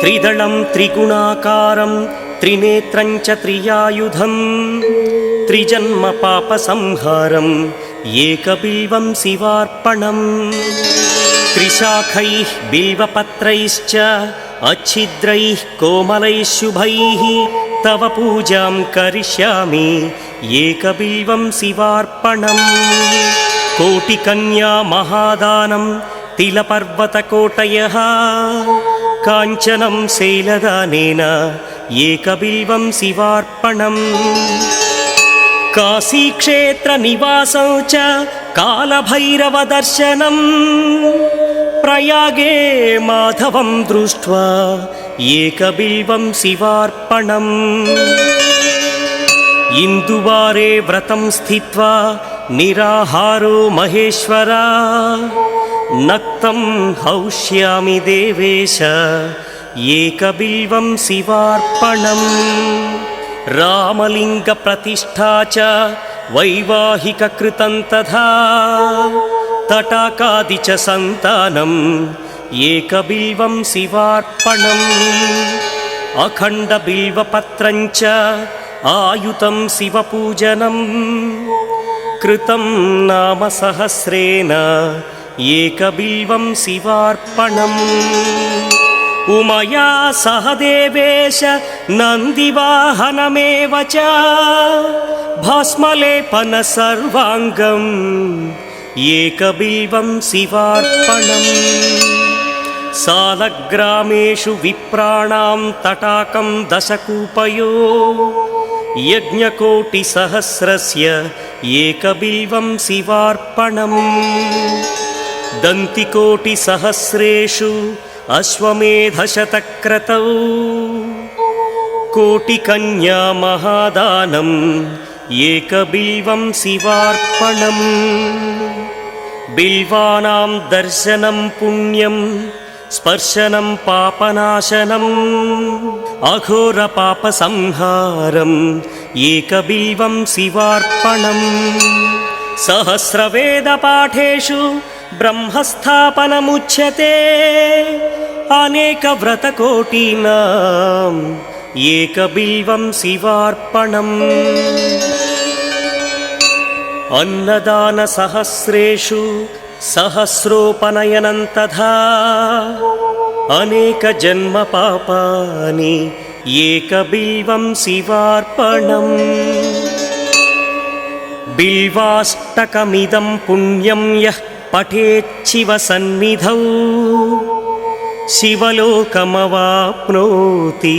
त्रिदलं त्रिगुणाकारं त्रिनेत्रं च त्रियायुधं त्रिजन्मपापसंहारम् एकबिल्वं शिवार्पणम् त्रिशाखैः बिल्वपत्रैश्च अच्छिद्रैः कोमलैः शुभैः तव पूजां करिष्यामि एकबिल्वं शिवार्पणं कोटिकन्यामहादानं तिलपर्वतकोटयः काञ्चनं शैलदानेन एकबिल्वं शिवार्पणम् काशीक्षेत्रनिवासौ च कालभैरवदर्शनम् प्रयागे माधवं दृष्ट्वा एकबिल्वं शिवार्पणम् इन्दुवारे व्रतं स्थित्वा निराहारो महेश्वरा నక్తం హౌష్యామి దేవేశ ఏకబిల్వం శివార్పణం. రామలింగ ప్రతిష్టా చ వైవాహిక కృతం తథా. తటాకాది చ సంతానం ఏకబిల్వం శివార్పణం. అఖండ బిల్వపత్రం చ ఆయుతం శివపూజనం. కృతం నామ సహస్రేణ एकबिल्वं शिवार्पणम् उमया सह देवेश नन्दिवाहनमेव च भस्मलेपन सर्वाङ्गम् एकबिल्वं शिवार्पणम् सालग्रामेषु विप्राणां तटाकं दशकूपयो यज्ञकोटिसहस्रस्य एकबिल्वं शिवार्पणम् दन्तिकोटिसहस्रेषु अश्वमेधशतक्रतौ। कोटिकन्या महादानम् एकबिल्वं शिवार्पणम्। बिल्वानां दर्शनं पुण्यं स्पर्शनं पापनाशनम् अघोरपापसंहारम् एकबिल्वं शिवार्पणम्। सहस्रवेदपाठेषु బ్రహ్మస్థాపనముచ్యతే అనేక వ్రతకోటీనా ఏకబిల్వం శివార్పణం. అన్నదాన సహస్రేషు సహస్రోపనయనం తథా అనేక జన్మ పాపాని ఏకబిల్వం శివార్పణం. బిల్వాష్టకమిదం పుణ్యం యః पठेच्छिव सन्निधौ शिवलोकमवाप्नोति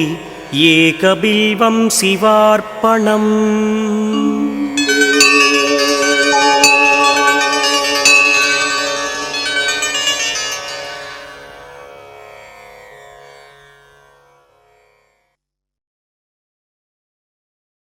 एकबिल्वं शिवार्पणम्